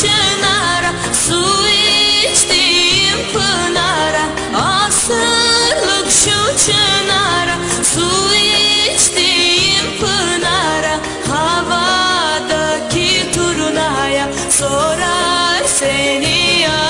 çınara Su içtiğim pınara Asılık şu çınara Su içtiğim pınara Havadaki turnaya Sorar seni ararım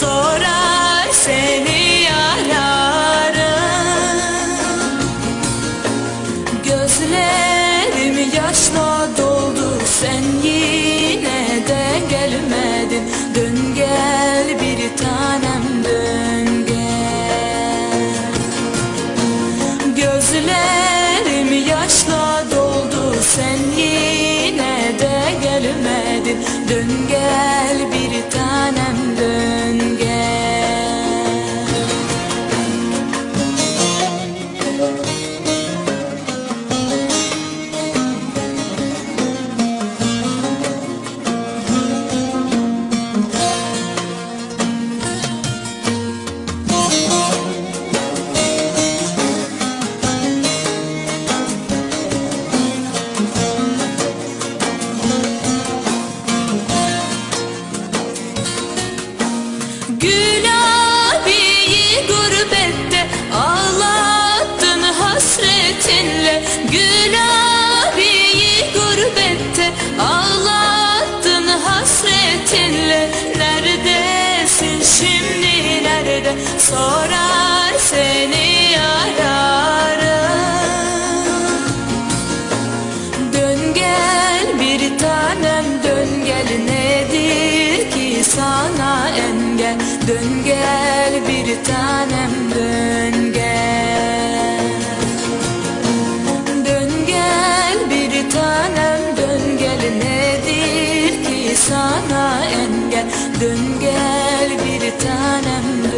sorar seni ararım Gözlerim yaşla doldu sen yine de gelmedin. Dön gel bir tanem dön gel. Gözlerim yaşla doldu sen yine de gelmedin. Dön gel hasretinle Gülabiyi gurbette ağlattın hasretinle. Neredesin şimdi nerede? Sorar seni ararım. Dön gel bir tanem dön gel. Nedir ki sana engel? Dön gel bir tanem bana engel. Dön gel bir tanem dön